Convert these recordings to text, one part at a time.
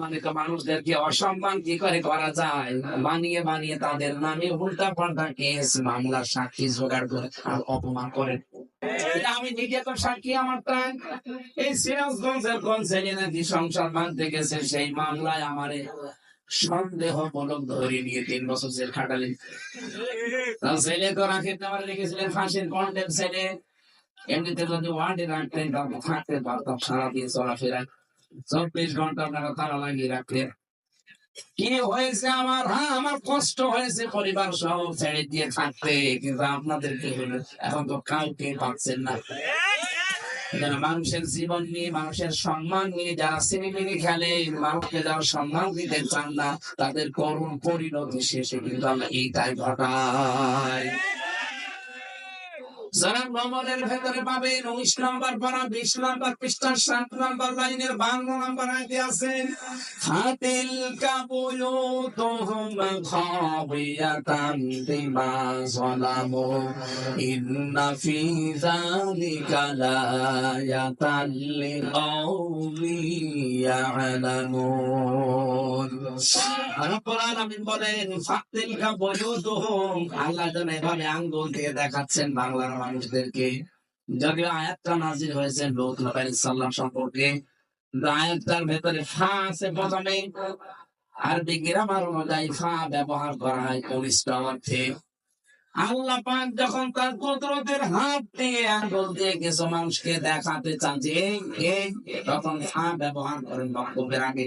মানে মানুষদেরকে অসম্মান কি করে করা যায়? বানিয়ে বানিয়ে তাদের নামে উল্টা পাল্টা কেস সাক্ষী, জোগাড় করে আর অপমান করে। এটা আমি নিজে তো সাক্ষী আমারটা এই সিরাজগঞ্জের কোন নাকি সংসার মানতে গেছে সেই মামলায় আমারে ধরে নিয়ে তিন বছর জেল খাটালেন। ছেলে তো রাখে আমার লিখেছিলেন ফাঁসির কন্টেন্ট ছেলে। এমনিতে যদি ওয়ার্ডে রাখতেন থাকতে পারতাম সারাদিন চলাফেরা। চব্বিশ ঘণ্টা আপনারা তারা লাগিয়ে রাখতেন কি হয়েছে আমার? হ্যাঁ আমার কষ্ট হয়েছে, পরিবার সহ ছেড়ে দিয়ে থাকতে। কিন্তু আপনাদেরকে এখন তো কাউকে পাচ্ছেন না। যারা মানুষের জীবন নিয়ে, মানুষের সম্মান নিয়ে যারা সিনেমিনি খেলে, মানুষকে যারা সম্মান দিতে চান না, তাদের করুণ পরিণতি শেষে কিন্তু আমরা এইটাই ঘটাই। যারা ভ্রমণের ভেতরে পাবেন উনিশ নম্বর পারা বিশ নম্বর পৃষ্ঠার সাত নম্বর লাইনের বান্ন নম্বর আইতে আছেন হাতিল ইন্না ফি ইয়ালামুন। আলামিন বলেন ফাতিল আল্লাহ এভাবে আঙ্গুল দিয়ে দেখাচ্ছেন বাংলার মানুষদেরকে যদিও আয়াতটা নাজির হয়েছে লোক সাল্লাম সম্পর্কে আয়াতটার ভেতরে ফা আছে প্রথমে। আরবি গ্রামার অনুযায়ী ফা ব্যবহার করা হয় কনিষ্ঠ অর্থে। আল্লাহ পাক যখন তার কুদরতের হাত দিয়ে আঙ্গুল দিয়ে কিছু মানুষকে দেখাতে চান যে তখন ফা ব্যবহার করেন বক্তব্যের আগে।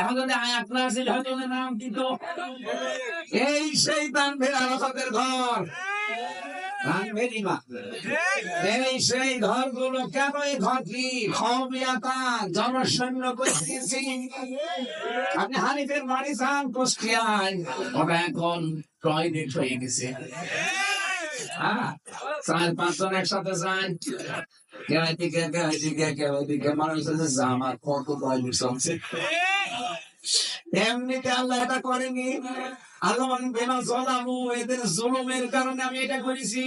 এখন যদি এই সেই ঘর। এই সেই কেন করতেছি আপনি হানিফের চান কুষ্টিয়ায়। এখন টয়লেট হয়ে গেছে। হ্যাঁ চার পাঁচজন একসাথে যান কেউ এদিকে, কেউ মানুষ জামার কত টয়লেট চলছে এমনিতে আল্লাহ এটা করেনি। জলামু, এদের জুলুমের কারণে আমি এটা করেছি।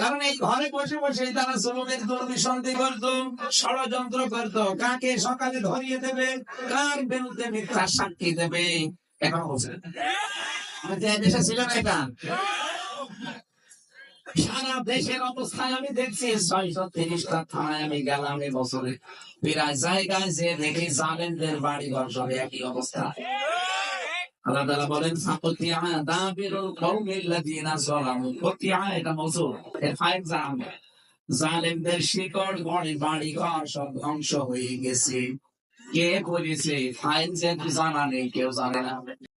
কারণ এই ঘরে বসে বসে তারা জুলুমের দুর্বিসন্ধি করতো, ষড়যন্ত্র করতো। কাকে সকালে ধরিয়ে দেবে? কার বিরুদ্ধে মিথ্যা সাক্ষী দেবে? এখন আমাদের দেশে এটা সারা দেশের অবস্থায় আমি দেখছি, ছয়শো তিরিশটা থানায় আমি গেলাম বছরে। প্রায় জায়গায় যে দেখি জালেনদের বাড়ি ঘর সব একই অবস্থা। শিকড় সব ধ্বংস হয়ে গেছে। কে যে জানা নেই, কেউ জানে না।